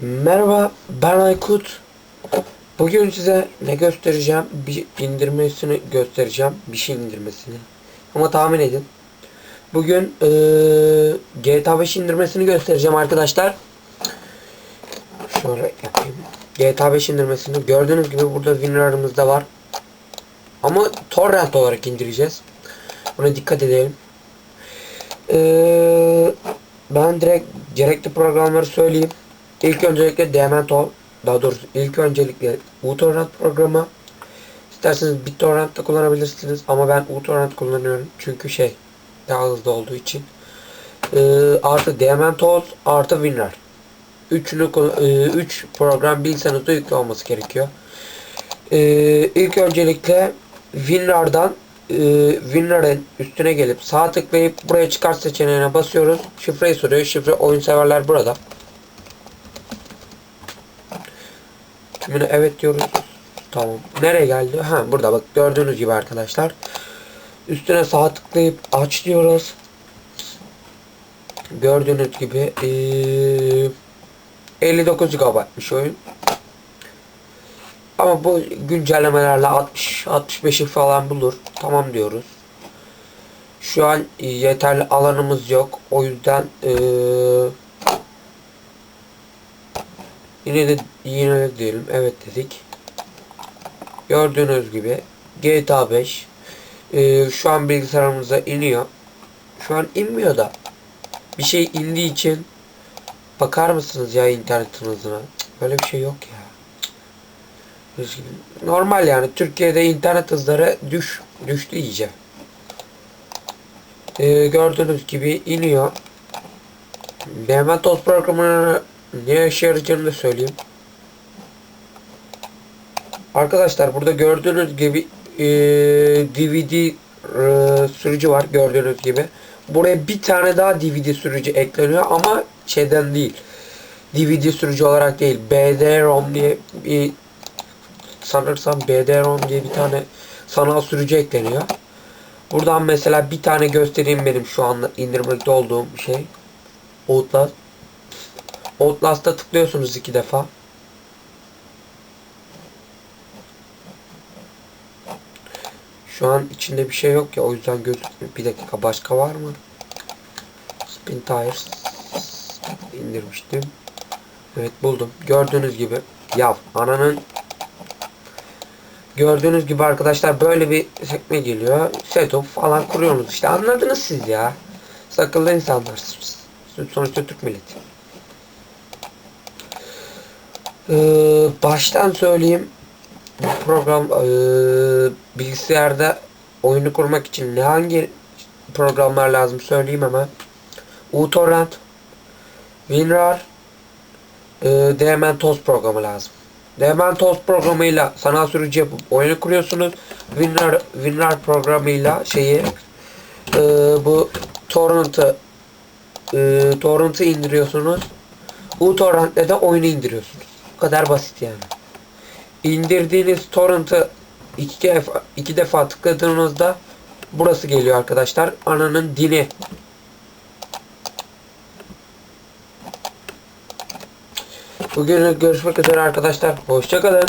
Merhaba ben Aykut. Bugün size ne göstereceğim? Bir indirmesini göstereceğim. Bir şey indirmesini. Ama tahmin edin. Bugün eee, GTA 5 indirmesini göstereceğim arkadaşlar. Şöyle yapayım. GTA 5 indirmesini. Gördüğünüz gibi burada WinRAR'ımız da var. Ama torrent olarak indireceğiz. Buna dikkat edelim. Eee, ben direkt gerekli programları söyleyeyim. İlk öncelikle Demento, daha doğrusu ilk öncelikle uTorrent programı. İsterseniz BitTorrent de kullanabilirsiniz ama ben uTorrent kullanıyorum çünkü şey daha hızlı olduğu için. Ee, artı Dementos artı WinRAR. Üçünü e, üç program bilgisayarınızda yüklü olması gerekiyor. Ee, ilk öncelikle WinRAR'dan e, WinRAR'ın üstüne gelip sağ tıklayıp buraya çıkar seçeneğine basıyoruz. Şifreyi soruyor. Şifre oyun severler burada. Tümüne evet diyoruz. Tamam. Nereye geldi? Ha burada bak gördüğünüz gibi arkadaşlar. Üstüne sağ tıklayıp aç diyoruz. Gördüğünüz gibi eee 59 GB'mış oyun. Ama bu güncellemelerle 60 65'i falan bulur. Tamam diyoruz. Şu an yeterli alanımız yok. O yüzden eee Yine de yine de diyelim. Evet dedik. Gördüğünüz gibi GTA 5 ee, şu an bilgisayarımıza iniyor. Şu an inmiyor da bir şey indiği için bakar mısınız ya internet hızına? Böyle bir şey yok ya. Normal yani Türkiye'de internet hızları düş düştü iyice. Ee, gördüğünüz gibi iniyor. Dementos programını ne işe yarayacağını da söyleyeyim. Arkadaşlar burada gördüğünüz gibi e, DVD e, sürücü var gördüğünüz gibi. Buraya bir tane daha DVD sürücü ekleniyor ama şeyden değil. DVD sürücü olarak değil. BD-ROM diye bir sanırsam BD-ROM diye bir tane sanal sürücü ekleniyor. Buradan mesela bir tane göstereyim benim şu anda indirmekte olduğum şey. Outlast. Outlast'a tıklıyorsunuz iki defa. Şu an içinde bir şey yok ya o yüzden gözükmüyor. Bir dakika başka var mı? Spin Tires indirmiştim. Evet buldum. Gördüğünüz gibi ya ananın Gördüğünüz gibi arkadaşlar böyle bir sekme geliyor. Setup falan kuruyorsunuz işte anladınız siz ya. Siz akıllı insanlarsınız. Sonuçta Türk milleti. Ee, baştan söyleyeyim. Bu program ee, bilgisayarda oyunu kurmak için ne hangi programlar lazım söyleyeyim hemen. uTorrent, WinRAR, e, DMN-TOS programı lazım. DMN-TOS programıyla sanal sürücü yapıp oyunu kuruyorsunuz. WinRAR, WinRAR programıyla şeyi e, bu torrent'ı e, torrent'ı indiriyorsunuz. uTorrent'le de oyunu indiriyorsunuz. Bu kadar basit yani. İndirdiğiniz torrent'ı iki iki defa tıkladığınızda burası geliyor arkadaşlar. Ananın dini. Bugün görüşmek üzere arkadaşlar. Hoşçakalın.